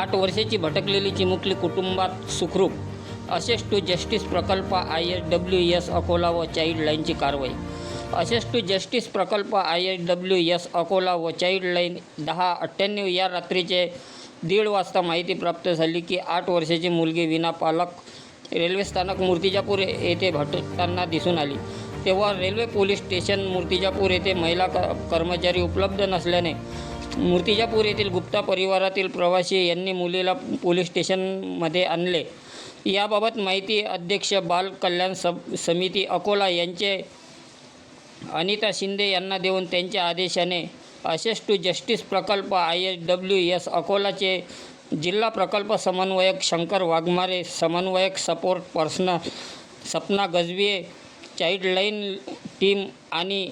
आठ वर्षाची भटकलेली चिमुकली कुटुंबात सुखरूप असेस टू जस्टिस प्रकल्प I S W S Akola व चाईल्ड लाईनची कारवाई. असेस टू जस्टिस प्रकल्प I S W S Akola व चाईल्ड लाईन दहा अठ्ठ्याण्णव या रात्रीचे दीड वाजता माहिती प्राप्त झाली की आठ वर्षाची मुलगी विना पालक रेल्वे स्थानक मूर्तिजापूर येथे भटकताना दिसून आली. तेव्हा रेल्वे पोलीस स्टेशन मूर्तिजापूर येथे महिला क कर्मचारी उपलब्ध नसल्याने मूर्तिजापूर येथील गुप्ता परिवारातील प्रवासी यांनी मुलीला पोलीस स्टेशनमध्ये आणले. याबाबत माहिती अध्यक्ष बाल कल्याण सब समिती अकोला यांचे अनिता शिंदे यांना देऊन त्यांच्या आदेशाने असेस टू जस्टिस प्रकल्प आय एस डब्ल्यू एस अकोलाचे जिल्हा प्रकल्प समन्वयक शंकर वाघमारे समन्वयक support personal Sapna Gajbiye childline team आणि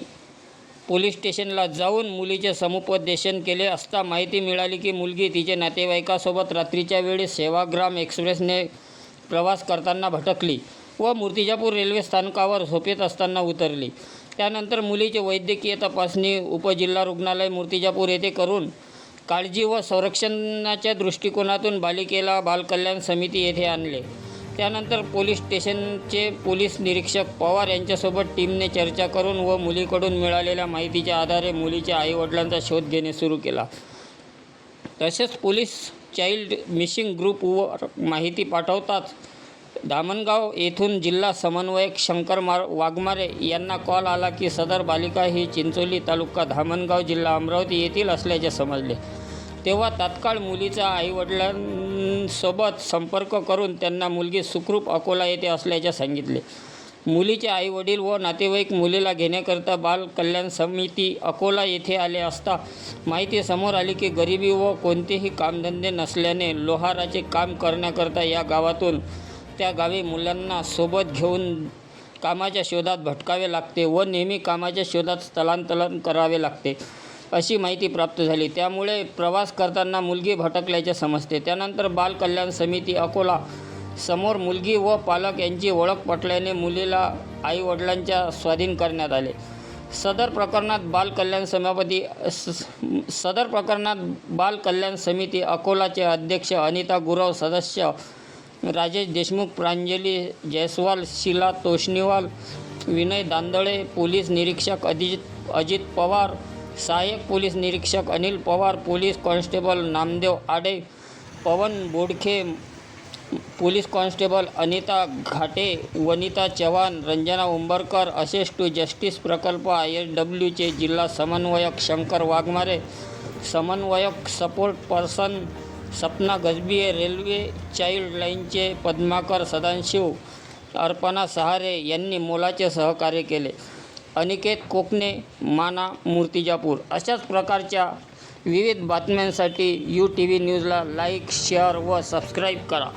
पोलीस स्टेशनला जाऊन मुलीचे समुपदेशन केले असता माहिती मिळाली की मुलगी तिच्या नातेवाईकासोबत रात्रीच्या वेळी सेवाग्राम एक्सप्रेसने प्रवास करताना भटकली व मूर्तिजापूर रेल्वे स्थानकावर झोपेत असताना उतरली. त्यानंतर मुलीची वैद्यकीय तपासणी उपजिल्हा रुग्णालय मूर्तिजापूर येथे करून काळजी व संरक्षणाच्या दृष्टिकोनातून बालिकेला बालकल्याण समिती येथे आणले. त्यानंतर पोलीस स्टेशनचे पोलीस निरीक्षक पवार यांच्यासोबत टीमने चर्चा करून व मुलीकडून मिळालेल्या माहितीच्या आधारे मुलीच्या आईवडिलांचा शोध घेणे सुरू केला. तसेच पोलीस चाइल्ड मिसिंग ग्रुपवर माहिती पाठवताच धामणगाव येथून जिल्हा समन्वयक शंकर मार वाघमारे यांना कॉल आला की सदर बालिका ही चिंचोली तालुका धामणगाव जिल्हा अमरावती येथील असल्याचे समजले. तेव्हा तात्काळ मुलीच्या आईवडिलांसोबत संपर्क करून त्यांना मुलगी सुखरूप अकोला येथे असल्याचे सांगितले. मुलीचे आईवडील व नातेवाईक मुलीला घेण्याकरता बाल कल्याण समिती अकोला येथे आले असता माहिती समोर आली की गरिबी व कोणतेही कामधंदे नसल्याने लोहाराचे काम करण्याकरता या गावातून त्या गावी मुलांना सोबत घेऊन कामाच्या शोधात भटकावे लागते व नेहमी कामाच्या शोधात स्थलांतरण करावे लागते. अशी माहिती प्राप्त झाली. त्यामुळे प्रवास करताना मुलगी भटकल्याचे समजते. त्यानंतर बाल कल्याण समिती अकोला समोर मुलगी व पालक यांची ओळख पटल्याने मुलीला आईवडिलांच्या स्वाधीन करण्यात आले. सदर प्रकरणात बाल कल्याण सभापती स- सदर प्रकरणात बाल कल्याण समिती अकोलाचे अध्यक्ष अनिता गुरव सदस्य राजेश देशमुख प्रांजली जयस्वाल शीला तोष्णीवाल विनय दांदळे पोलीस निरीक्षक अजित अजित पवार सहाय्यक पोलीस निरीक्षक Anil Pawar police constable Namdev Ade Pawan Bodkhe police constable Anita Ghate Vanita Chavan Ranjana Umbarkar access to justice प्रकल्प आय एस डब्ल्यूचे जिल्हा समन्वयक शंकर वाघमारे समन्वयक support person Sapna Gajbiye railway child लाईनचे पद्माकर सदाशिव अर्पणा सहारे यांनी मोलाचे सहकार्य केले. अनिकेत कोकणे माना मूर्तिजापूर अशाच प्रकारच्या विविध बातम्यांसाठी यू टी व्ही न्यूजला लाईक शेअर व सबस्क्राईब करा.